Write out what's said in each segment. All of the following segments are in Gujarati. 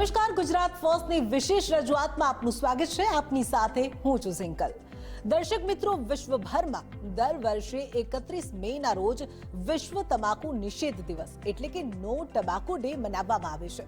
નમસ્કાર, ગુજરાત ફર્સ્ટની વિશેષ રજૂઆતમાં આપનું સ્વાગત છે. આપની સાથે હું છું સિંકલ. દર્શક મિત્રો, વિશ્વભરમાં દર વર્ષે એકત્રીસ મે ના રોજ વિશ્વ તમાકુ નિષેધ દિવસ એટલે કે નો ટબાકો ડે મનાવવામાં આવે છે.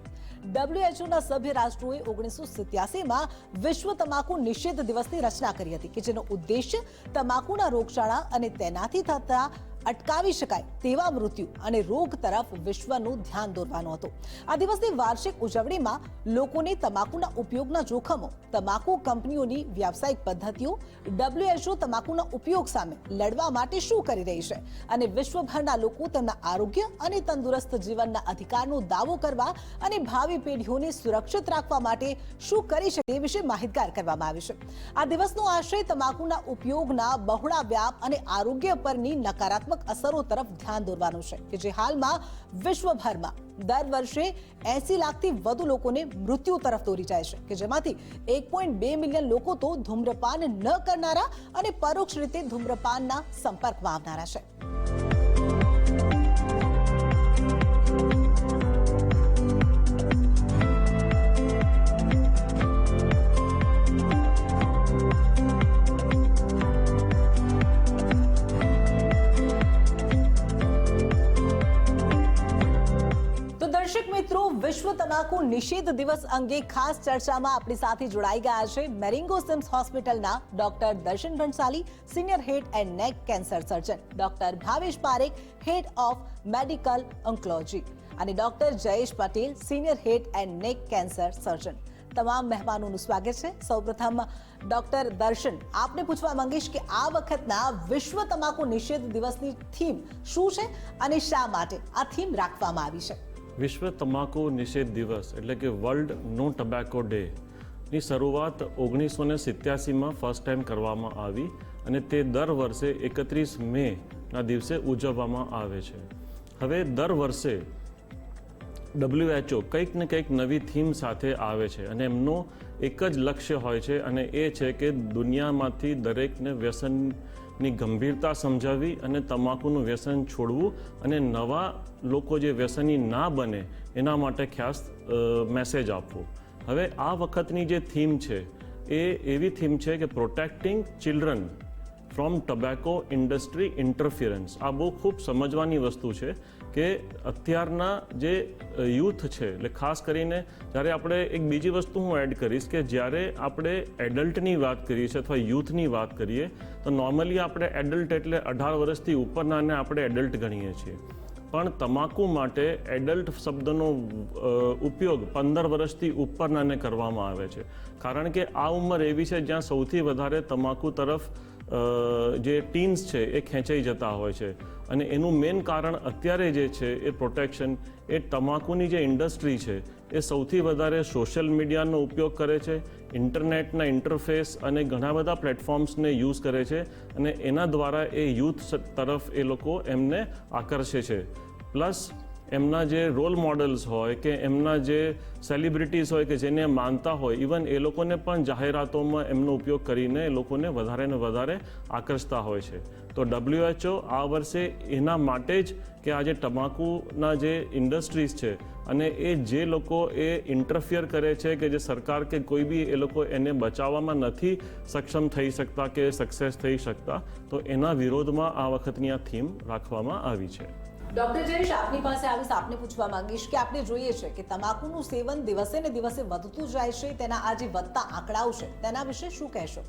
WHO ના સભ્ય રાષ્ટ્રોએ ઓગણીસો સિત્યાસીમાં વિશ્વ તમાકુ નિષેધ દિવસની રચના કરી હતી કે જેનો ઉદ્દેશ્ય તમાકુના રોગચાળા અને તેનાથી થતા અટકાવી શકાય તેવા મૃત્યુ અને રોગ તરફ વિશ્વનું ધ્યાન દોરવાનો હતો. આ દિવસની વાર્ષિક ઉજવણીમાં લોકોને તમાકુના ઉપયોગના જોખમો, તમાકુ કંપનીઓની વ્યાવસાયિક પદ્ધતિઓ ડબ્લ્યુએચઓ તમાકુના ઉપયોગ સામે લડવા માટે શું કરી રહી છે અને વિશ્વભરના લોકો તેમના આરોગ્ય અને તંદુરસ્ત જીવનના અધિકારનો દાવો કરવા અને ભાવિ પેઢીઓને સુરક્ષિત રાખવા માટે શું કરી શકે તે વિશે માહિતગાર કરવામાં આવી છે. આ દિવસનો આશય તમાકુના ઉપયોગના બહોળા વ્યાપ અને આરોગ્ય પરની નકારાત્મક અસરો તરફ ધ્યાન દોરવાનું છે કે જે હાલમાં વિશ્વભરમાં દર વર્ષે એસી લાખથી વધુ લોકોને મૃત્યુ તરફ દોરી જાય છે કે જેમાંથી એક પોઈન્ટ બે મિલિયન લોકો તો ધૂમ્રપાન ન કરનારા અને પરોક્ષ રીતે ધૂમ્રપાનના સંપર્કમાં આવનારા છે. મિત્રો, વિશ્વ તમાકુ નિષેધ દિવસ અંગે ખાસ ચર્ચામાં આપણી સાથે જોડાઈ ગયા છે મેરિંગો સિમ્સ હોસ્પિટલના doctor Darshan Bhansali senior head and neck cancer surgeon, doctor Bhavesh Parekh, head of medical oncology અને doctor Jayesh Patel, senior head and neck cancer surgeon. તમામ મહેમાનોનું સ્વાગત છે. સૌપ્રથમ, ડોક્ટર દર્શન, આપને પૂછવા માંગીશ કે આ વખતના વિશ્વ તમાકુ નિષેધ દિવસની થીમ શું છે અને શા માટે આ થીમ રાખવામાં આવી છે? વિશ્વ તમાકુ નિષેધ દિવસ એટલે કે વર્લ્ડ નો ટબેકો ડે ની શરૂઆત ઓગણીસો ને સિત્યાસીમાં ફર્સ્ટ ટાઈમ કરવામાં આવી અને તે દર વર્ષે એકત્રીસ મે ના દિવસે ઉજવવામાં આવે છે. હવે દર વર્ષે ડબ્લ્યુએચઓ કંઈક ને કંઈક નવી થીમ સાથે આવે છે અને એમનો એક જ લક્ષ્ય હોય છે અને એ છે કે દુનિયામાંથી દરેકને વ્યસનની ગંભીરતા સમજાવી અને તમાકુનું વ્યસન છોડવું અને નવા લોકો જે વ્યસની ના બને એના માટે ખાસ મેસેજ આપવો. હવે આ વખતની જે થીમ છે, એ એવી થીમ છે કે protecting children from tobacco industry interference આ બહુ ખૂબ સમજવાની વસ્તુ છે. કે અત્યારના જે યુથ છે, એટલે ખાસ કરીને જ્યારે આપણે એક બીજી વસ્તુ હું એડ કરીશ કે જ્યારે આપણે એડલ્ટની વાત કરીએ છીએ અથવા યુથની વાત કરીએ, તો નોર્મલી આપણે એડલ્ટ એટલે અઢાર વર્ષથી ઉપરનાને આપણે એડલ્ટ ગણીએ છીએ. પણ તમાકુ માટે એડલ્ટ શબ્દનો ઉપયોગ પંદર વર્ષથી ઉપરનાને કરવામાં આવે છે. કારણ કે આ ઉંમર એવી છે જ્યાં સૌથી વધારે તમાકુ તરફ જે ટીન્સ છે એ ખેંચાઈ જતા હોય છે. અને એનું મેઇન કારણ અત્યારે જે છે એ પ્રોટેક્શન, એ તમાકુની જે ઇન્ડસ્ટ્રી છે, એ સૌથી વધારે સોશિયલ મીડિયાનો ઉપયોગ કરે છે, ઇન્ટરનેટના ઇન્ટરફેસ અને ઘણા બધા પ્લેટફોર્મ્સને યુઝ કરે છે અને એના દ્વારા એ યુથ તરફ એ લોકો એમને આકર્ષે છે. પ્લસ એમના જે રોલ મોડલ્સ હોય કે એમના જે સેલિબ્રિટીઝ હોય કે જેને માનતા હોય ઇવન એ લોકોને પણ જાહેરાતોમાં એમનો ઉપયોગ કરીને એ લોકોને વધારે ને વધારે આકર્ષતા હોય છે. તો ડબ્લ્યુએચઓ આ વર્ષે એના માટે જ કે આ જે તમાકુના જે ઇન્ડસ્ટ્રીઝ છે અને એ જે લોકો એ ઇન્ટરફિયર કરે છે કે જે સરકાર કે કોઈ બી એ લોકો એને બચાવવામાં નથી સક્ષમ થઈ શકતા કે સક્સેસ થઈ શકતા, તો એના વિરોધમાં આ વખતની આ થીમ રાખવામાં આવી છે. ડોક્ટર જયેશ આપની પાસે આવીશ, આપને પૂછવા માંગીશ કે આપણે જોઈએ છે કે તમાકુનું સેવન દિવસે ને દિવસે વધતું જાય છે, તેના આ જે વધતા આંકડાઓ છે, તેના વિશે શું કહેશો?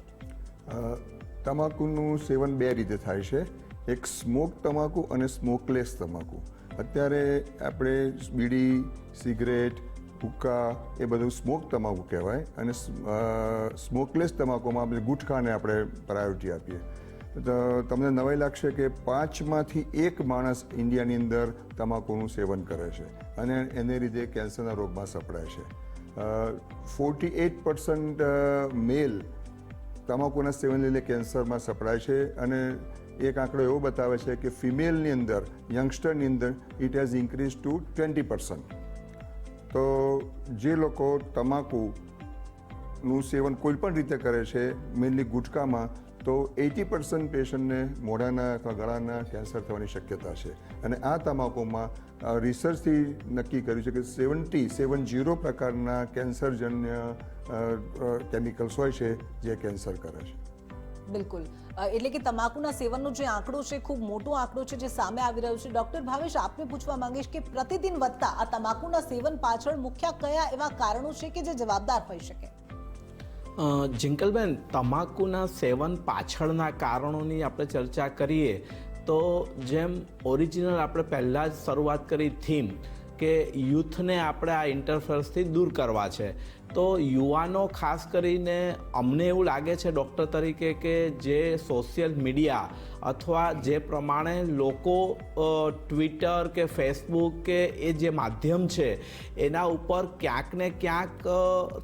તમાકુનું સેવન બે રીતે થાય છે. એક સ્મોક તમાકુ અને સ્મોકલેસ તમાકુ. અત્યારે આપણે બીડી, સિગરેટ હુક્કા એ બધું સ્મોક તમાકુ કહેવાય અને સ્મોકલેસ તમાકુમાં આપણે ગુટખાને આપણે પ્રાયોરિટી આપીએ. તમને નવાઈ લાગશે કે પાંચમાંથી એક માણસ ઇન્ડિયાની અંદર તમાકુનું સેવન કરે છે અને એને લીધે કેન્સરના રોગમાં સપડાય છે. ફોર્ટી એટ પર્સન્ટ મેલ તમાકુના સેવન લીધે કેન્સરમાં સપડાય છે અને એક આંકડો એવો બતાવે છે કે ફિમેલની અંદર યંગસ્ટરની અંદર it has increase to twenty percent તો જે લોકો તમાકુનું સેવન કોઈ પણ રીતે કરે છે મેઇનલી ગુટખામાં તો એટી પર્સન્ટ પેશન્ટને મોઢાના અથવા ગળાના કેન્સર થવાની શક્યતા છે. અને આ તમાકુમાં રિસર્ચથી નક્કી કર્યું છે કે સેવન્ટી, સેવન જીરો પ્રકારના કેન્સરજન્ય કેમિકલ્સ હોય છે જે કેન્સર કરે છે. બિલકુલ. એટલે કે તમાકુના સેવનનો જે આંકડો છે, ખૂબ મોટો આંકડો છે જે સામે આવી રહ્યો છે. ડોક્ટર ભાવેશ, આપને પૂછવા માંગીશ કે પ્રતિદિન વધતા આ તમાકુના સેવન પાછળ મુખ્ય કયા એવા કારણો છે કે જે જવાબદાર હોઈ શકે? જિંકલબેન, તમાકુના સેવન પાછળના કારણોની આપણે ચર્ચા કરીએ, તો જેમ ઓરિજિનલ આપણે પહેલાં જ શરૂઆત કરી થીમ કે યુથને આપણે આ ઇન્ટરફેરન્સથી દૂર કરવા છે. તો યુવાનો ખાસ કરીને અમને એવું લાગે છે ડૉક્ટર તરીકે કે જે સોશિયલ મીડિયા અથવા જે પ્રમાણે લોકો ટ્વિટર કે ફેસબુક કે એ જે માધ્યમ છે, એના ઉપર ક્યાંક ને ક્યાંક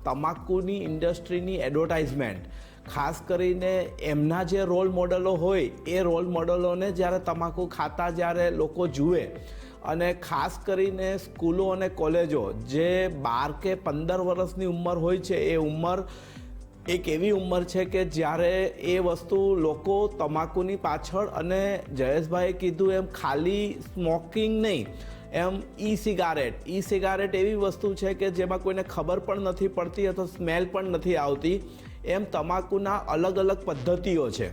તમાકુની ઇન્ડસ્ટ્રીની એડવર્ટાઇઝમેન્ટ ખાસ કરીને એમના જે રોલ મોડલો હોય, એ રોલ મોડલોને જ્યારે તમાકુ ખાતા જ્યારે લોકો જુએ અને ખાસ કરીને સ્કૂલો અને કોલેજો, જે બાર કે પંદર વર્ષની ઉંમર હોય છે, એ ઉંમર એક એવી ઉંમર છે કે જ્યારે એ વસ્તુ લોકો તમાકુની પાછળ અને જયેશભાઈએ કીધું એમ ખાલી સ્મોકિંગ નહીં, એમ ઈ સિગારેટ ઈ સિગારેટ એવી વસ્તુ છે કે જેમાં કોઈને ખબર પણ નથી પડતી અથવા સ્મેલ પણ નથી આવતી, એમ તમાકુના અલગ અલગ પદ્ધતિઓ છે.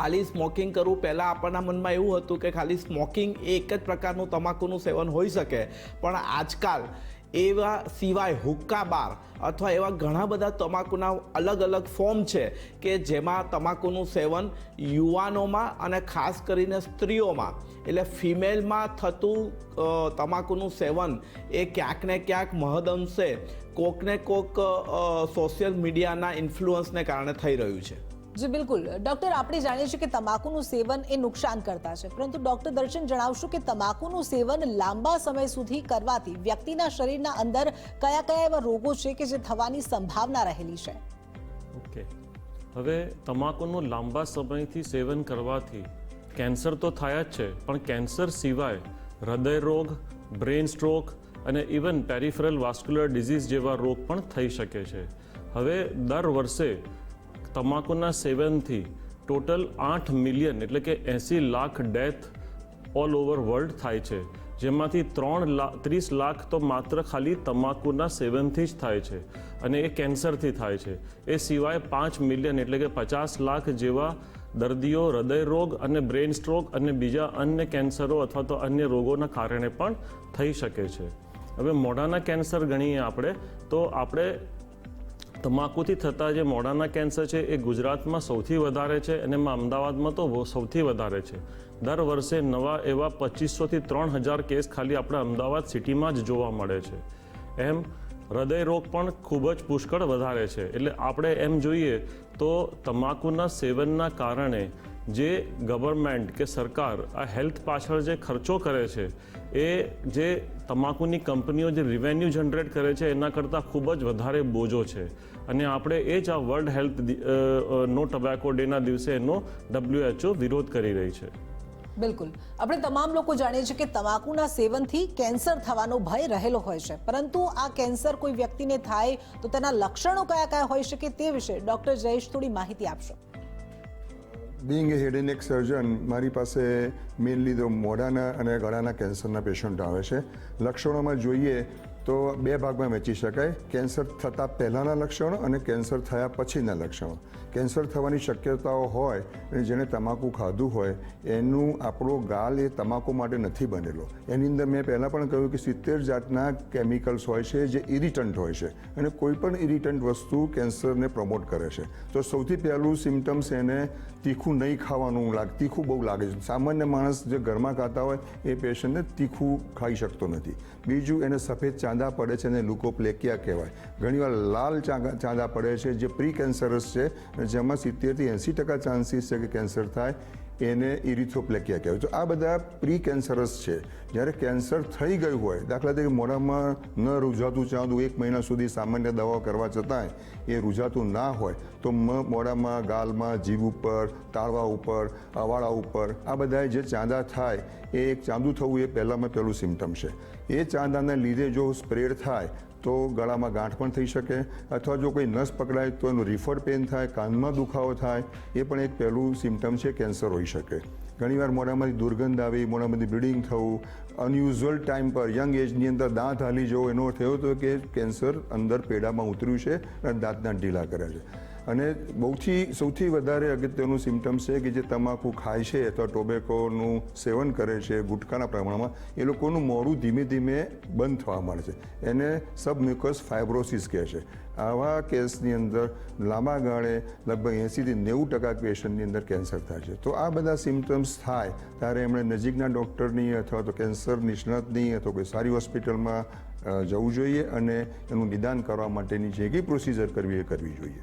ખાલી સ્મોકિંગ કરવું પહેલાં આપણના મનમાં એવું હતું કે ખાલી સ્મોકિંગ એક જ પ્રકારનું તમાકુનું સેવન હોઈ શકે. પણ આજકાલ એવા સિવાય હુક્કા બાર અથવા એવા ઘણા બધા તમાકુના અલગ અલગ ફોર્મ છે કે જેમાં તમાકુનું સેવન યુવાનોમાં અને ખાસ કરીને સ્ત્રીઓમાં, એટલે ફિમેલમાં થતું તમાકુનું સેવન એ ક્યાંક ને ક્યાંક મહદઅંશે કોકને કોક સોશિયલ મીડિયાના ઇન્ફ્લુઅન્સને કારણે થઈ રહ્યું છે. જી, બિલકુલ. ડોક્ટર, આપણે જાણીએ છીએ કે તમાકુનું સેવન એ નુકસાન કરતા છે. પરંતુ ડોક્ટર દર્શન જણાવશું કે તમાકુનું સેવન લાંબા સમય સુધી કરવાથી વ્યક્તિના શરીરના અંદર કયા કયા એવા રોગો છે કે જે થવાની સંભાવના રહેલી છે? ઓકે. હવે તમાકુનું લાંબા સમયથી સેવન કરવાથી કેન્સર તો થાય જ છે, પણ કેન્સર સિવાય હૃદય રોગ બ્રેન સ્ટ્રોક અને ઇવન પેરિફરલ વાસ્ક્યુલર ડિઝીઝ જેવા રોગ પણ થઈ શકે છે. હવે દર વર્ષે તમાકુના સેવનથી ટોટલ આઠ મિલિયન, એટલે કે એંસી lakh death all over world થાય છે. જેમાંથી ત્રણ લાખ ત્રીસ લાખ તો માત્ર ખાલી તમાકુના સેવનથી જ થાય છે અને એ કેન્સરથી થાય છે. એ સિવાય પાંચ મિલિયન, એટલે કે પચાસ લાખ જેવા દર્દીઓ, હૃદય રોગ અને બ્રેન સ્ટ્રોક અને બીજા અન્ય કેન્સરો અથવા તો અન્ય રોગોના કારણે પણ થઈ શકે છે. હવે મોઢાના કેન્સર ગણીએ આપણે, તો આપણે તમાકુથી થતા જે મોઢાના કેન્સર છે, એ ગુજરાતમાં સૌથી વધારે છે અને એમાં અમદાવાદમાં તો સૌથી વધારે છે. દર વર્ષે નવા એવા પચીસોથી ત્રણ હજાર કેસ ખાલી આપણે અમદાવાદ સિટીમાં જ જોવા મળે છે. એમ હૃદય રોગ પણ ખૂબ જ પુષ્કળ વધારે છે. એટલે આપણે એમ જોઈએ તો તમાકુના સેવનના કારણે જે ગવર્મેન્ટ કે સરકાર આ હેલ્થ પાછળ જે ખર્ચો કરે છે, એ જે તમાકુની કંપનીઓ જે રિવેન્યુ જનરેટ કરે છે, એના કરતાં ખૂબ જ વધારે બોજો છે. અને આપણે એ જ આ વર્લ્ડ હેલ્થ નો ટબેકો ડેના દિવસે એનો ડબ્લ્યુએચઓ વિરોધ કરી રહી છે. બિલકુલ. આપણે તમામ લોકો જાણીએ છીએ કે તમાકુના સેવનથી કેન્સર થવાનો ભય રહેલો હોય છે. પરંતુ આ કેન્સર કોઈ વ્યક્તિને થાય તો તેના લક્ષણો કયા કયા હોઈ શકે તે વિશે ડોક્ટર જયેશ થોડી માહિતી આપશો. બિંગ હેડ નેક સર્જન મારી પાસે મેઇનલી તો મોઢાના અને ગળાના કેન્સરના પેશન્ટ આવે છે. લક્ષણોમાં જોઈએ તો બે ભાગમાં વહેંચી શકાય. કેન્સર થતાં પહેલાંના લક્ષણો અને કેન્સર થયા પછીના લક્ષણો. કેન્સર થવાની શક્યતાઓ હોય અને જેણે તમાકુ ખાધું હોય, એનું આપણો ગાલ એ તમાકુ માટે નથી બનેલો. એની અંદર મેં પહેલાં પણ કહ્યું કે સિત્તેર જાતના કેમિકલ્સ હોય છે જે ઇરિટન્ટ હોય છે અને કોઈ પણ ઇરિટન્ટ વસ્તુ કેન્સરને પ્રમોટ કરે છે. તો સૌથી પહેલું સિમ્ટમ્સ એને તીખું નહીં ખાવાનું લાગ, તીખું બહુ લાગે છે. સામાન્ય માણસ જે ઘરમાં ખાતા હોય, એ પેશન્ટને તીખું ખાઈ શકતો નથી. બીજું એને સફેદ ચાંદા પડે છે એને લુકોપ્લેકિયા કહેવાય. ઘણીવાર લાલ ચાંદા પડે છે, જે પ્રી કેન્સરસ છે, અને જેમાં સિત્તેરથી એંસી ટકા ચાન્સીસ છે કે કેન્સર થાય. એને ઇરિથોપ્લેકિયા કહેવાય. તો આ બધા પ્રી કેન્સરસ છે. જ્યારે કેન્સર થઈ ગયું હોય, દાખલા તરીકે મોઢામાં ન રૂઝાતું ચાંદું એક મહિના સુધી સામાન્ય દવાઓ કરવા છતાંય એ રૂઝાતું ના હોય, તો મોઢામાં, ગાલમાં, જીભ ઉપર, તાળવા ઉપર, અવાળા ઉપર, આ બધા જે ચાંદા થાય, એ એક ચાંદું થવું એ પહેલાંમાં પહેલું સિમ્ટમ છે. એ ચાંદાને લીધે જો સ્પ્રેડ થાય તો ગળામાં ગાંઠ પણ થઈ શકે અથવા જો કોઈ નસ પકડાય તો એનું રિફર પેન થાય, કાનમાં દુખાવો થાય, એ પણ એક પહેલું સિમ્ટમ છે કેન્સર હોઈ શકે. ઘણીવાર મોઢામાંથી દુર્ગંધ આવી, મોઢામાંથી બ્લીડિંગ થવું અનયુઝ્યુઅલ ટાઈમ પર યંગ એજની અંદર દાંત હાલી જવો, એનો અર્થ એવો હતો કે કેન્સર અંદર પેડામાં ઉતર્યું છે અને દાંતના ઢીલા કર્યા છે. અને બહુથી, સૌથી વધારે અગત્યનું સિમ્ટમ છે કે જે તમાકુ ખાય છે અથવા ટોબેકોનું સેવન કરે છે ગુટકાના પ્રમાણમાં, એ લોકોનું મોડું ધીમે ધીમે બંધ થવા માંડે છે. એને સબમ્યુકસ ફાઇબ્રોસિસ કહે છે. આવા કેસની અંદર લાંબા ગાળે લગભગ એંસીથી નેવું ટકા પેશન્ટની અંદર કેન્સર થાય છે. તો આ બધા સિમ્ટમ્સ થાય, ત્યારે એમણે નજીકના ડૉક્ટરની અથવા તો કેન્સર નિષ્ણાતની અથવા કોઈ સારી હોસ્પિટલમાં જવું જોઈએ અને એનું નિદાન કરવા માટેની જે કંઈ પ્રોસિજર કરવી એ કરવી જોઈએ.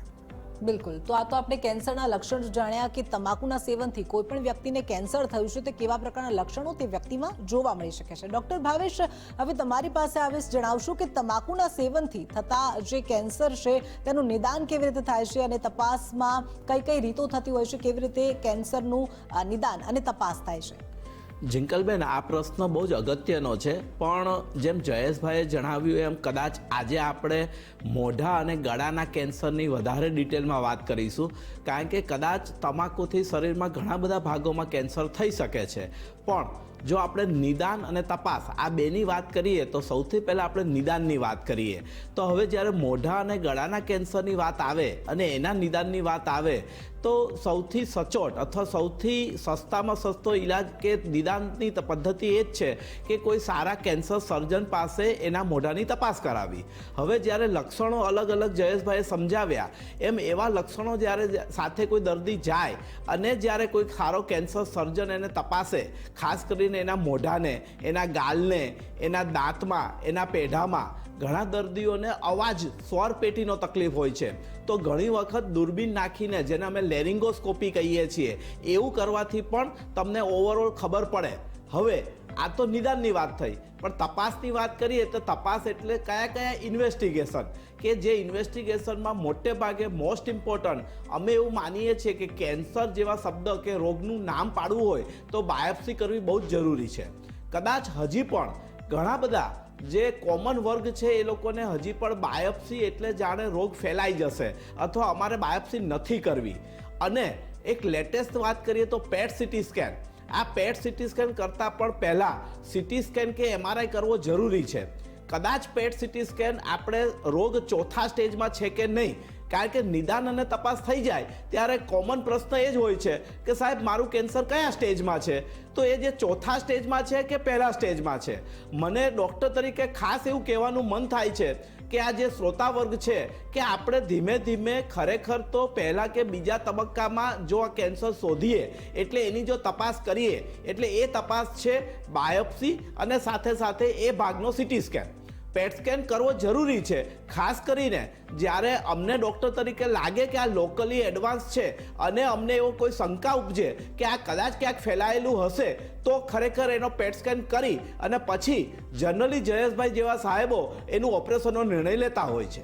બિલકુલ. તો આ તો આપણે કેન્સરના લક્ષણ જાણ્યા કે તમાકુના સેવનથી કોઈ પણ વ્યક્તિને કેન્સર થયું છે, તે કેવા પ્રકારના લક્ષણો તે વ્યક્તિમાં જોવા મળી શકે છે. ડોક્ટર ભાવેશ, હવે તમારી પાસે આવીશ, જણાવશું કે તમાકુના સેવનથી થતા જે કેન્સર છે, તેનું નિદાન કેવી રીતે થાય છે અને તપાસમાં કઈ કઈ રીતો થતી હોય છે, કેવી રીતે કેન્સરનું નિદાન અને તપાસ થાય છે? જિંકલબેન આ પ્રશ્ન બહુ જ અગત્યનો છે. પણ જેમ જયેશભાઈએ જણાવ્યું એમ, કદાચ આજે આપણે મોઢા અને ગળાના કેન્સરની વધારે ડિટેલમાં વાત કરીશું. કારણ કે કદાચ તમાકુથી શરીરમાં ઘણા બધા ભાગોમાં કેન્સર થઈ શકે છે. પણ જો આપણે નિદાન અને તપાસ આ બેની વાત કરીએ, તો સૌથી પહેલાં આપણે નિદાનની વાત કરીએ. તો હવે જ્યારે મોઢા અને ગળાના કેન્સરની વાત આવે અને એના નિદાનની વાત આવે, તો સૌથી સચોટ અથવા સૌથી સસ્તામાં સસ્તો ઈલાજ કે નિદાનની પદ્ધતિ એ જ છે કે કોઈ સારા કેન્સર સર્જન પાસે એના મોઢાની તપાસ કરાવી. હવે જ્યારે લક્ષણો અલગ અલગ જયેશભાઈએ સમજાવ્યા, એમ એવા લક્ષણો જ્યારે સાથે કોઈ દર્દી જાય અને જ્યારે કોઈ સારો કેન્સર સર્જન એને તપાસે, ખાસ કરીને એના મોઢાને, એના ગાલને, એના દાંતમાં, એના પેઢામાં ઘણા દર્દીઓને અવાજ સ્વર પેટીનો તકલીફ હોય છે. તો ઘણી વખત દૂરબીન નાખીને, જેને અમે લેરિંગોસ્કોપી કહીએ છીએ, એવું કરવાથી પણ તમને ઓવરઓલ ખબર પડે. હવે, આ તો નિદાનની વાત થઈ. પણ તપાસની વાત કરીએ તો તપાસ એટલે કયા કયા ઇન્વેસ્ટિગેશન કે જે ઇન્વેસ્ટિગેશનમાં મોટે ભાગે મોસ્ટ ઇમ્પોર્ટન્ટ અમે એવું માનીએ છીએ કે કેન્સર જેવા શબ્દ કે રોગનું નામ પાડવું હોય તો બાયોપ્સી કરવી બહુ જ જરૂરી છે. કદાચ હજી પણ ઘણા બધા જે કોમન વર્ગ છે એ લોકોને હજી પણ બાયોપ્સી એટલે જાણે રોગ ફેલાઈ જશે અથવા અમારે બાયોપ્સી નથી કરવી. અને એક લેટેસ્ટ વાત કરીએ તો પેટ સિટી સ્કેન આ પેટ સિટી સ્કેન કરતાં પણ પહેલાં સિટી સ્કેન કે એમઆરઆઈ કરવો જરૂરી છે. કદાચ પેટ સિટી સ્કેન આપણે રોગ ચોથા સ્ટેજમાં છે કે નહીં, કારણ કે નિદાન અને તપાસ થઈ જાય, ત્યારે કોમન પ્રશ્ન એ જ હોય છે કે સાહેબ, મારું કેન્સર કયા સ્ટેજમાં છે? તો એ જે ચોથા સ્ટેજમાં છે કે પહેલા સ્ટેજમાં છે? મને ડૉક્ટર તરીકે ખાસ એવું કહેવાનું મન થાય છે કે આ જે શ્રોતા વર્ગ છે, કે આપણે ધીમે ધીમે ખરેખર તો પહેલાં કે બીજા તબક્કામાં જો આ કેન્સર શોધીએ, એટલે એની જો તપાસ કરીએ, એટલે એ તપાસ છે બાયોપ્સી અને સાથે સાથે એ ભાગનો સિટી સ્કેન. પેટ સ્કેન કરવો જરૂરી છે. ખાસ કરીને જ્યારે અમને ડૉક્ટર તરીકે લાગે કે આ લોકલી એડવાન્સ છે અને અમને એવો કોઈ શંકા ઉપજે કે આ કદાચ ક્યાંક ફેલાયેલું હશે, તો ખરેખર એનો પેટ સ્કેન કરી અને પછી જનરલી જયેશભાઈ જેવા સાહેબો એનું ઓપરેશનનો નિર્ણય લેતા હોય છે.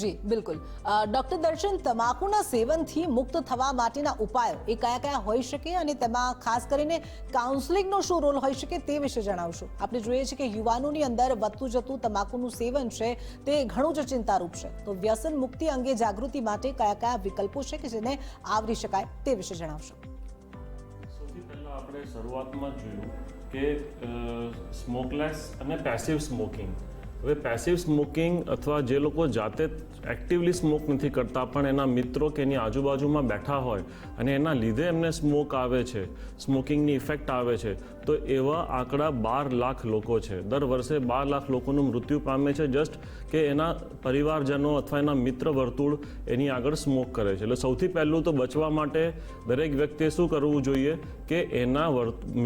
જી, બિલકુલ. ડોક્ટર દર્શન, તમાકુના સેવનથી મુક્ત થવા માટેના ઉપાયો એ કયા કયા હોઈ શકે અને તેમાં ખાસ કરીને કાઉન્સેલિંગનો શું રોલ હોઈ શકે તે વિશે જણાવશો. આપણે જોઈએ છીએ કે યુવાનોની અંદર વધતું જતું તમાકુનું સેવન છે તે ઘણું જ ચિંતારૂપ છે. તો વ્યસન મુક્તિ અંગે જાગૃતિ માટે કયા કયા વિકલ્પો છે કે જેને આવરી શકાય તે વિશે જણાવશો. આપણે શરૂઆતમાં જોયું કે સ્મોકલેસ અને પેસિવ સ્મોકિંગ હવે પેસિવ સ્મોકિંગ અથવા જે લોકો જાતે એક્ટિવલી સ્મોક નથી કરતા, પણ એના મિત્રો કે એની આજુબાજુમાં બેઠા હોય અને એના લીધે એમને સ્મોક આવે છે સ્મોકિંગની ઇફેક્ટ આવે છે, તો એવા આંકડા બાર લાખ લોકો છે. દર વર્ષે બાર લાખ લોકોનું મૃત્યુ પામે છે જસ્ટ કે એના પરિવારજનો અથવા એના મિત્ર વર્તુળ એની આગળ સ્મોક કરે છે. એટલે સૌથી પહેલું તો બચવા માટે દરેક વ્યક્તિએ શું કરવું જોઈએ કે એના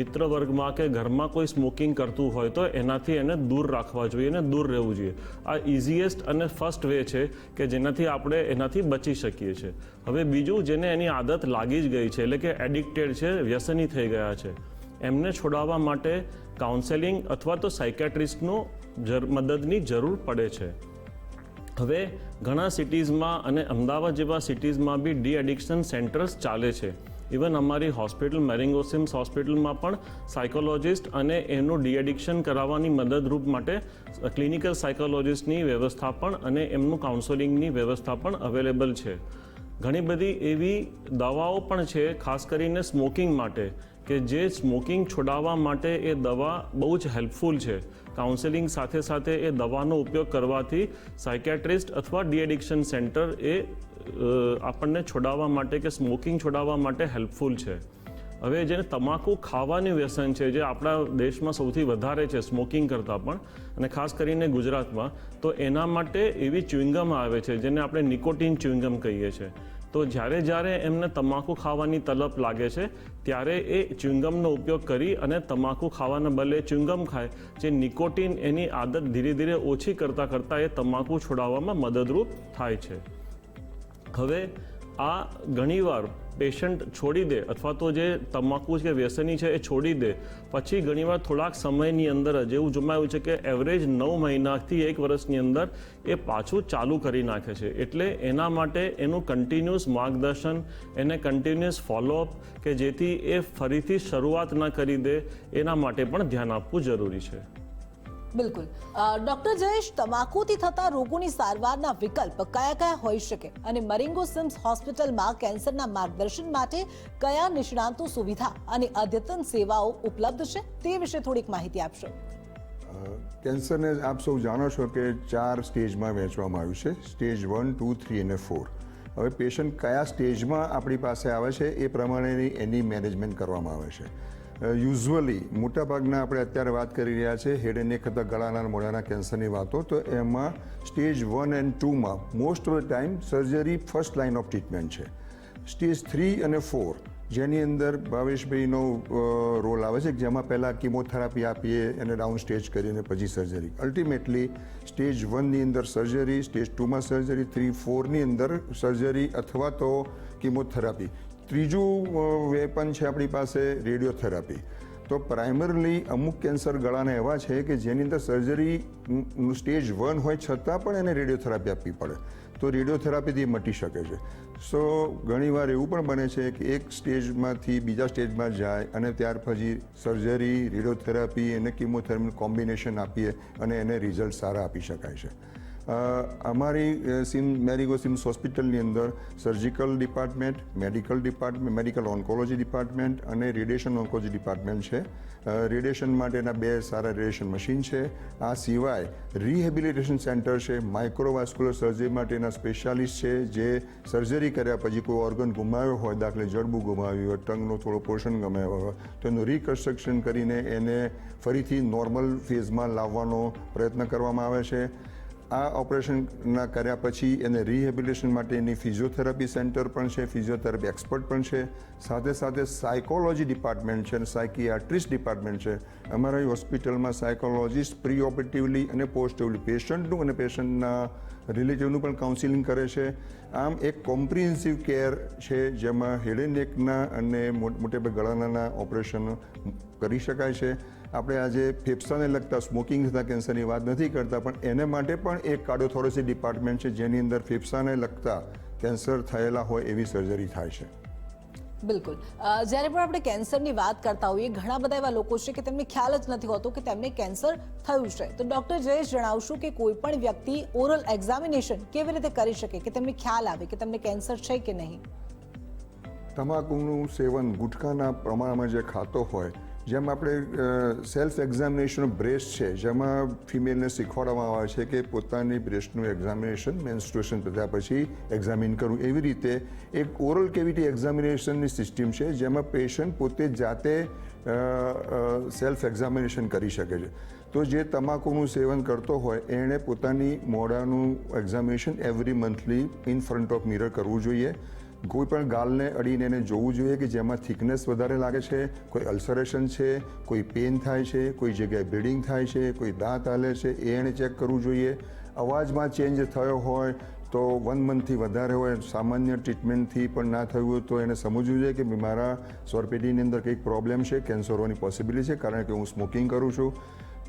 મિત્ર વર્ગમાં કે ઘરમાં કોઈ સ્મોકિંગ કરતું હોય તો એનાથી એને દૂર રાખવા જોઈએ અને દૂર રહેવું જોઈએ. આ ઇઝીએસ્ટ અને ફર્સ્ટ વે છે કે જેનાથી આપણે એનાથી બચી શકીએ છીએ. હવે બીજું જેને એની આદત લાગી જ ગઈ છે, એટલે કે એડિક્ટેડ છે, વ્યસની થઈ ગયા છે, એમને છોડાવવા માટે કાઉન્સેલિંગ અથવા તો સાયકેટ્રિસ્ટનો મદદની જરૂર પડે છે. હવે ઘણા સિટીઝમાં અને અમદાવાદ જેવા સિટીઝમાં બી ડી એડિક્શન સેન્ટર્સ ચાલે છે. ઇવન અમારી હોસ્પિટલ મેરિંગોસિમ્સ હોસ્પિટલમાં પણ સાયકોલોજિસ્ટ અને એનું ડીએડિક્શન કરાવવાની મદદરૂપ માટે ક્લિનિકલ સાયકોલોજિસ્ટની વ્યવસ્થા પણ અને એમનું કાઉન્સેલિંગની વ્યવસ્થા પણ અવેલેબલ છે. ઘણી બધી એવી દવાઓ પણ છે, ખાસ કરીને સ્મોકિંગ માટે. કે જે સ્મોકિંગ છોડાવવા માટે એ દવા બહુ જ હેલ્પફુલ છે. કાઉન્સેલિંગ સાથે સાથે એ દવાનો ઉપયોગ કરવાથી સાયકેટ્રિસ્ટ અથવા ડીએડિક્શન સેન્ટર એ આપણને છોડાવવા માટે કે સ્મોકિંગ છોડાવવા માટે હેલ્પફુલ છે. હવે જેને તમાકુ ખાવાની વ્યસન છે, જે આપણા દેશમાં સૌથી વધારે છે સ્મોકિંગ કરતાં પણ, અને ખાસ કરીને ગુજરાતમાં, તો એના માટે એવી ચ્યુઇંગમ આવે છે જેને આપણે નિકોટિન ચ્યુઇંગમ કહીએ છીએ. તો જ્યારે જ્યારે એમને તમાકુ ખાવાની તલપ લાગે છે, ત્યારે એ ચ્યુંગમનો ઉપયોગ કરી અને તમાકુ ખાવાના બદલે ચ્યુંગમ ખાય. જે નિકોટિન એની આદત ધીરે ધીરે ઓછી કરતાં કરતાં એ તમાકુ છોડાવવામાં મદદરૂપ થાય છે. હવે આ ઘણીવાર પેશન્ટ છોડી દે અથવા તો જે તમાકુ કે વ્યસની છે, એ છોડી દે. પછી ઘણીવાર થોડાક સમયની અંદર જ એવું જમાયું છે કે એવરેજ નવ મહિનાથી એક વર્ષની અંદર એ પાછું ચાલુ કરી નાખે છે. એટલે એના માટે એનું કન્ટિન્યુઅસ માર્ગદર્શન, એને કન્ટિન્યુઅસ ફોલોઅપ કે જેથી એ ફરીથી શરૂઆત ન કરી દે, એના માટે પણ ધ્યાન આપવું જરૂરી છે. બિલકુલ. ડોક્ટર જયેશ, તમાકુથી થતા રોગોની સારવારના વિકલ્પ કયા કયા હોઈ શકે? અને મરિંગો સિમ્સ હોસ્પિટલમાં કેન્સરના માર્ગદર્શન માટે કયા નિષ્ણાંતો સુવિધા અને અદ્યતન સેવાઓ ઉપલબ્ધ છે તે વિશે થોડીક માહિતી આપશો. કેન્સરને આપ સૌ જાણો છો કે ચાર સ્ટેજમાં વહેંચવામાં આવ્યું છે. સ્ટેજ વન, ટુ, થ્રી અને ફોર. હવે પેશન્ટ કયા સ્ટેજમાં આપણી પાસે આવે છે એ પ્રમાણેની એની મેનેજમેન્ટ કરવામાં આવે છે. યુઝ્યુઅલી મોટાભાગના આપણે અત્યારે વાત કરી રહ્યા છે હેડ એન્ડ નેક અથવા ગળાના મોઢાના કેન્સરની વાતો. તો એમાં stage one and ટુમાં most of the time surgery first line of treatment છે. સ્ટેજ થ્રી અને ફોર જેની અંદર ભાવેશભાઈનો રોલ આવે છે જેમાં પહેલાં કિમોથેરાપી આપીએ, એને ડાઉન સ્ટેજ કરીને પછી સર્જરી અલ્ટિમેટલી સ્ટેજ વનની અંદર સર્જરી સ્ટેજ ટુમાં સર્જરી થ્રી ફોરની અંદર સર્જરી અથવા તો કિમોથેરાપી ત્રીજું વેપન છે આપણી પાસે રેડિયોથેરાપી. તો પ્રાઇમરલી અમુક કેન્સર ગળાના એવા છે કે જેની અંદર સર્જરી સ્ટેજ વન હોય છતાં પણ એને રેડિયોથેરાપી આપવી પડે. તો રેડિયોથેરાપીથી મટી શકે છે. સો, ઘણીવાર એવું પણ બને છે કે એક સ્ટેજમાંથી બીજા સ્ટેજમાં જાય અને ત્યાર પછી સર્જરી, રેડિયોથેરાપી અને કિમોથેરાપી કોમ્બિનેશન આપીએ અને એને રિઝલ્ટ સારા આપી શકાય છે. અમારી અ, સિમ મેરીગો સિમ્સ હોસ્પિટલની અંદર surgical department medical department medical oncology department અને રેડિયેશન ઓન્કોલોજી ડિપાર્ટમેન્ટ છે. રેડિયેશન માટેના બે સારા રેડિયેશન મશીન છે. આ સિવાય રિહેબિલિટેશન સેન્ટર છે માઇક્રોવાસ્ક્યુલર સર્જરી માટેના સ્પેશિયાલિસ્ટ છે જે સર્જરી કર્યા પછી કોઈ ઓર્ગન ગુમાવ્યો હોય દાખલે જડબું ગુમાવ્યું હોય ટંગનો થોડો પોર્શન ગમાવ્યો હોય તો એનું રિકન્સ્ટ્રક્શન કરીને એને ફરીથી નોર્મલ ફેઝમાં લાવવાનો પ્રયત્ન કરવામાં આવે છે. આ ઓપરેશનના કર્યા પછી એને રિહેબિલિટેશન માટેની ફિઝિયોથેરાપી સેન્ટર પણ છે ફિઝિયોથેરાપી એક્સપર્ટ પણ છે. સાથે સાથે સાયકોલોજી ડિપાર્ટમેન્ટ છે અને સાયકિયાટ્રિસ્ટ ડિપાર્ટમેન્ટ છે. અમારા હોસ્પિટલમાં સાયકોલોજીસ્ટ પ્રી ઓપરેટિવલી અને પોસ્ટિવલી પેશન્ટનું અને પેશન્ટના રિલેટિવનું પણ કાઉન્સિલિંગ કરે છે. આમ એક કોમ્પ્રિહેન્સિવ કેર છે, જેમાં હેડ એન્ડ નેકના અને મોટ- ભાગે ગળાના ઓપરેશન કરી શકાય છે. આપણે આજે ફેફસાને લગતા સ્મોકિંગ થતા કેન્સરની વાત નથી કરતા, પણ એને માટે પણ એક કાર્ડિયોથોરેસી ડિપાર્ટમેન્ટ છે, જેની અંદર ફેફસાને લગતા કેન્સર થયેલા હોય એવી સર્જરી થાય છે. બિલકુલ. જ્યારે પણ આપણે કેન્સરની વાત કરતા હોઈએ, ઘણા બધા એવા લોકો છે કે તેમને ખ્યાલ જ નથી હોતો કે તેમને કેન્સર થયું છે. તો ડોક્ટર જયેશ જણાવશું કે કોઈ પણ વ્યક્તિ ઓરલ એક્ઝામિનેશન કેવી રીતે કરી શકે? કે તેમને ખ્યાલ આવે કે તેમને કેન્સર છે કે નહીં? તમાકુનું સેવન ગુટખાના પ્રમાણમાં જે ખાતો હોય જેમ આપણે સેલ્ફ એક્ઝામિનેશન બ્રેસ્ટ છે, જેમાં ફિમેલને શીખવાડવામાં આવે છે કે પોતાની બ્રેસ્ટનું એક્ઝામિનેશન મેન્સ્ટ્રુએશન થયા પછી એક્ઝામિન કરવું. એવી રીતે એક ઓરલ કેવિટી એક્ઝામિનેશનની સિસ્ટમ છે, જેમાં પેશન્ટ પોતે જાતે સેલ્ફ એક્ઝામિનેશન કરી શકે છે. તો જે તમાકુનું સેવન કરતો હોય, એણે પોતાની મોઢાનું examination every monthly in front of mirror કરવું જોઈએ. કોઈ પણ ગાલને અડીને એને જોવું જોઈએ કે જેમાં થિકનેસ વધારે લાગે છે, કોઈ અલ્સરેશન છે, કોઈ પેન થાય છે, કોઈ જગ્યાએ બ્લીડિંગ થાય છે, કોઈ દાંત હાલે છે, એ એણે ચેક કરવું જોઈએ. અવાજમાં ચેન્જ થયો હોય તો વન મંથથી વધારે હોય, સામાન્ય ટ્રીટમેન્ટથી પણ ના થયું હોય તો એને સમજવું જોઈએ કે મારા સ્વરપેટીની અંદર કંઈક પ્રોબ્લેમ છે કેન્સર હોવાની પોસિબિલિટી છે, કારણ કે હું સ્મોકિંગ કરું છું.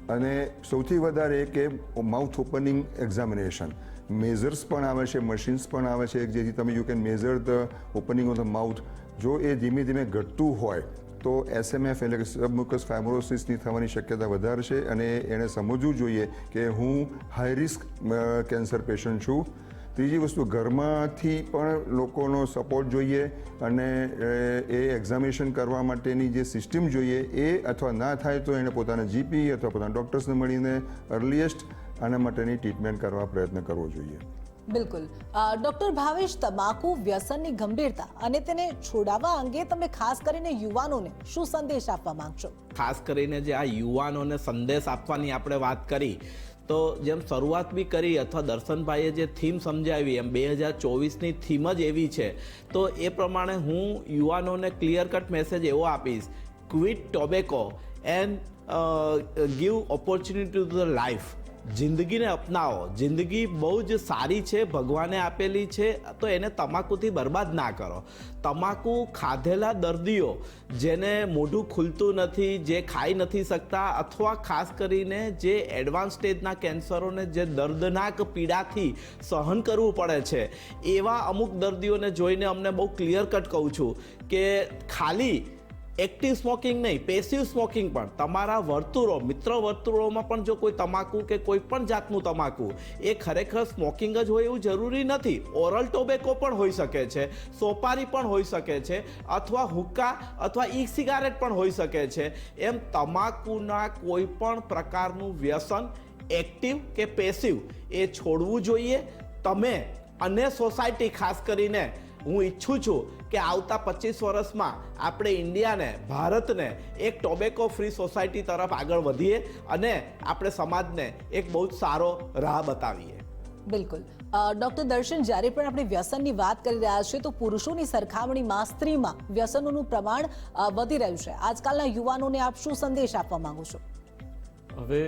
અને સૌથી વધારે કે માઉથ ઓપનિંગ એક્ઝામિનેશન. મેઝર્સ પણ આવે છે, મશીન્સ પણ આવે છે જેથી તમે you can measure the opening of the mouth જો એ ધીમે ધીમે ઘટતું હોય, તો એસએમએફ એટલે કે સબમ્યુકસ ફાઇબ્રોસિસની થવાની શક્યતા વધારે છે અને એણે સમજવું જોઈએ કે હું હાઈ રિસ્ક કેન્સર પેશન્ટ છું. ત્રીજી વસ્તુ, ઘરમાંથી પણ લોકોનો સપોર્ટ જોઈએ અને એ એક્ઝામિનેશન કરવા માટેની જે સિસ્ટમ જોઈએ, એ અથવા ના થાય તો એને પોતાના જીપી અથવા પોતાના ડૉક્ટર્સને મળીને અર્લીએસ્ટ આના માટેની ટ્રીટમેન્ટ કરવા પ્રયત્ન કરવો જોઈએ. બિલકુલ. ડોક્ટર ભાવેશ તમાકુ વ્યસનની ગંભીરતા અને તેને છોડાવવા અંગે તમે ખાસ કરીને યુવાનોને શું સંદેશ આપવા માંગશો? ખાસ કરીને જે આ યુવાનોને સંદેશ આપવાની આપણે વાત કરી તો જેમ શરૂઆત બી કરી અથવા દર્શનભાઈએ જે થીમ સમજાવી એમ બે હજાર ચોવીસની થીમ જ એવી છે તો એ પ્રમાણે હું યુવાનોને ક્લિયર કટ મેસેજ એવો આપીશ. Quit tobacco and give opportunity to the life જિંદગીને અપનાવો. જિંદગી બહુ જ સારી છે, ભગવાને આપેલી છે, તો એને તમાકુથી બરબાદ ના કરો. તમાકુ ખાધેલા દર્દીઓ, જેને મોઢું ખુલતું નથી, જે ખાઈ નથી શકતા, અથવા ખાસ કરીને જે એડવાન્સ સ્ટેજના કેન્સરોને જે દર્દનાક પીડાથી સહન કરવું પડે છે, એવા અમુક દર્દીઓને જોઈને અમને બહુ ક્લિયર કટ કહું છું કે ખાલી એક્ટિવ સ્મોકિંગ નહીં પેસિવ સ્મોકિંગ પણ. તમારા વર્તુળો, મિત્ર વર્તુળોમાં પણ જો કોઈ તમાકુ કે કોઈ પણ જાતનું તમાકુ, એ ખરેખર સ્મોકિંગ જ હોય એવું જરૂરી નથી. ઓરલ ટોબેકો પણ હોઈ શકે છે, સોપારી પણ હોઈ શકે છે, અથવા હુક્કા અથવા ઈ સિગારેટ પણ હોઈ શકે છે. એમ તમાકુના કોઈ પણ પ્રકારનું વ્યસન એક્ટિવ કે પેસિવ એ છોડવું જોઈએ. તમે અને સોસાયટી ખાસ કરીને, હું ઈચ્છું છું કે આવતા પચીસ વર્ષમાં આપણે ઇન્ડિયાને ભારતને એક ટોબેકો ફ્રી સોસાયટી તરફ આગળ વધીએ અને આપણે સમાજને એક બહુ જ સારો રાહ બતાવીએ. બિલકુલ. ડૉક્ટર દર્શન જ્યારે પણ આપણે વ્યસનની વાત કરી રહ્યા છીએ તો પુરુષોની સરખામણીમાં સ્ત્રીમાં વ્યસનોનું પ્રમાણ વધી રહ્યું છે. આજકાલના યુવાનોને આપ શું સંદેશ આપવા માંગો છો? હવે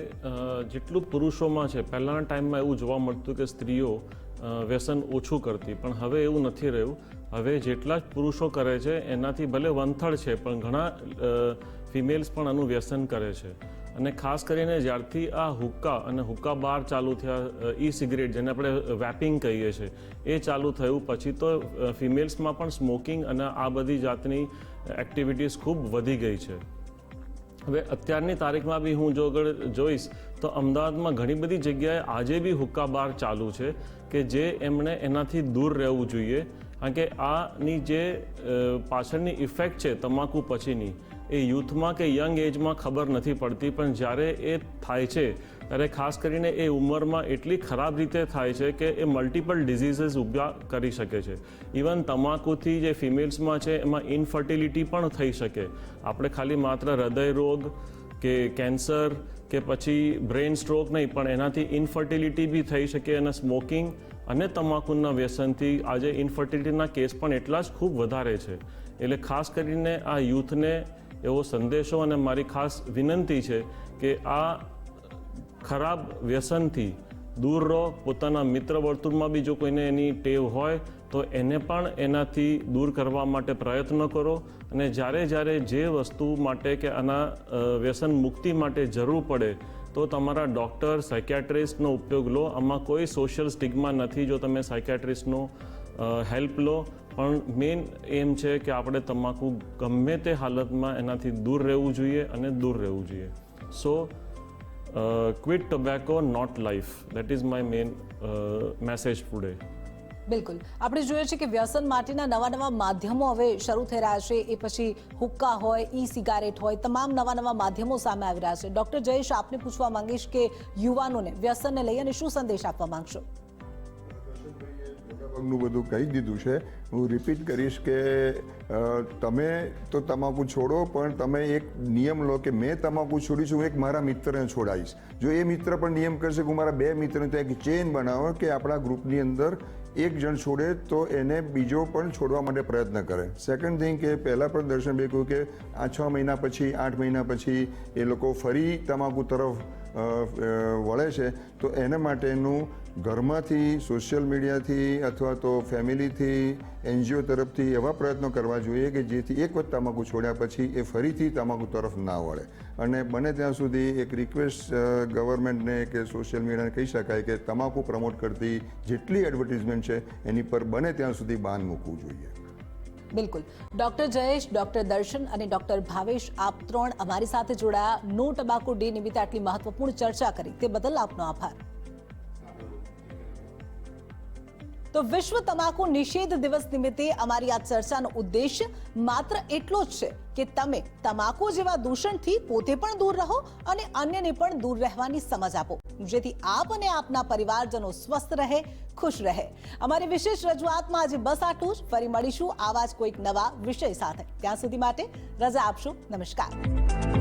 જેટલું પુરુષોમાં છે પહેલાંના ટાઈમમાં એવું જોવા મળતું કે સ્ત્રીઓ વ્યસન ઓછું કરતી પણ હવે એવું નથી રહ્યું. હવે જેટલા જ પુરુષો કરે છે, એનાથી ભલે વંથળ છે, પણ ઘણા ફિમેલ્સ પણ આનું વ્યસન કરે છે. અને ખાસ કરીને જ્યારથી આ હુક્કા અને હુક્કા બાર ચાલુ થયા ઈ સિગરેટ જેને આપણે વેપિંગ કહીએ છીએ એ ચાલુ થયું. પછી તો ફિમેલ્સમાં પણ સ્મોકિંગ અને આ બધી જાતની એક્ટિવિટીઝ ખૂબ વધી ગઈ છે. હવે અત્યારની તારીખમાં બી હું જો આગળ જોઈશ, તો અમદાવાદમાં ઘણી બધી જગ્યાએ આજે બી હુક્કા બાર ચાલુ છે, કે જે એમણે એનાથી દૂર રહેવું જોઈએ. કારણ કે આની જે પાછળની ઇફેક્ટ છે તમાકુ પછીની, એ યુથમાં કે યંગ એજમાં ખબર નથી પડતી, પણ જ્યારે એ થાય છે, ત્યારે ખાસ કરીને એ ઉંમરમાં એટલી ખરાબ રીતે થાય છે કે એ મલ્ટિપલ ડિઝીઝીસ ઊભા કરી શકે છે. ઇવન તમાકુથી જે ફિમેલ્સમાં છે, એમાં ઇનફર્ટિલિટી પણ થઈ શકે. આપણે ખાલી માત્ર હૃદય રોગ કે કેન્સર કે પછી બ્રેન સ્ટ્રોક નહીં, પણ એનાથી ઇનફર્ટિલિટી બી થઈ શકે અને સ્મોકિંગ અને તમાકુના વ્યસનથી આજે ઇન્ફર્ટિલિટીના કેસ પણ એટલા જ ખૂબ વધારે છે. એટલે ખાસ કરીને આ યુથને એવો સંદેશો અને મારી ખાસ વિનંતી છે કે આ ખરાબ વ્યસનથી દૂર રહો. પોતાના મિત્ર વર્તુળમાં બી જો કોઈને એની ટેવ હોય તો એને પણ એનાથી દૂર કરવા માટે પ્રયત્ન કરો અને જ્યારે જ્યારે જે વસ્તુ માટે કે આના વ્યસન મુક્તિ માટે જરૂર પડે તો તમારા ડૉક્ટર સાયકિયાટ્રિસ્ટનો ઉપયોગ લો. આમાં કોઈ સોશિયલ સ્ટિગ્મા નથી જો તમે સાયકિયાટ્રિસ્ટનો હેલ્પ લો. પણ મેઇન એમ છે કે આપણે તમાકુ ગમે તે હાલતમાં એનાથી દૂર રહેવું જોઈએ અને દૂર રહેવું જોઈએ. So quit tobacco not life that is my main message today બિલકુલ. આપણે જોઈએ છીએ કે વ્યસન માટેના નવા નવા માધ્યમો હવે શરૂ થઈ રહ્યા છે. એ પછી હુક્કા હોય ઈ સિગારેટ હોય, તમામ નવા નવા માધ્યમો સામે આવી રહ્યા છે. ડોક્ટર જયેશ, આપને પૂછવા માંગીશ કે યુવાનોને વ્યસનને લઈ અને શું સંદેશ આપવા માંગશો? પગનું બધું કહી દીધું છે. હું રિપીટ કરીશ કે તમે તો તમાકુ છોડો, પણ તમે એક નિયમ લો કે મેં તમાકુ છોડી છું, હું એક મારા મિત્રને છોડાવીશ. જો એ મિત્ર પણ નિયમ કરશે કે હું મારા બે મિત્રને ત્યાં એક ચેન બનાવો કે આપણા ગ્રુપની અંદર એક જણ છોડે તો એને બીજો પણ છોડવા માટે પ્રયત્ન કરે. સેકન્ડ થિંગ કે પહેલાં પણ દર્શનભાઈ કહ્યું કે આ છ મહિના પછી, આઠ મહિના પછી એ લોકો ફરી તમાકુ તરફ વળે છે, તો એના માટેનું ઘરમાંથી સોશિયલ મીડિયાથી અથવા તો ફેમિલીથી એનજીઓ તરફથી એવા પ્રયત્નો કરવા જોઈએ કે જેથી એક વખત તમાકુ છોડ્યા પછી એ ફરીથી તમાકુ તરફ ના વળે. અને બને ત્યાં સુધી એક રિક્વેસ્ટ ગવર્મેન્ટને કે સોશિયલ મીડિયાને કહી શકાય કે તમાકુ પ્રમોટ કરતી જેટલી એડવર્ટિઝમેન્ટ છે, એની પર બને ત્યાં સુધી બાન મૂકવું જોઈએ. બિલકુલ. ડોક્ટર જયેશ, ડોક્ટર દર્શન અને ડોક્ટર ભાવેશ, આપ ત્રણ અમારી સાથે જોડાયા. નો ટબાકો ડે નિમિત્તે આટલી મહત્વપૂર્ણ ચર્ચા કરી. તે બદલ આપનો આભાર. તો વિશ્વ તમાકુ નિષેધ દિવસ નિમિત્તે અમારી આ ચર્ચાનો ઉદ્દેશ્ય માત્ર એટલો જ છે કે તમે તમાકુ જેવા દૂષણથી પોતે પણ દૂર રહો અને અન્યને પણ દૂર રહેવાની સમજ આપો. જેથી આપ અને આપના પરિવારજનો સ્વસ્થ રહે, ખુશ રહે. અમારી વિશેષ રજૂઆતમાં આજે બસ આટલું જ. ફરી મળીશું આવા જ કોઈક નવા વિષય સાથે. ત્યાં સુધી માટે રજા આપશો. નમસ્કાર.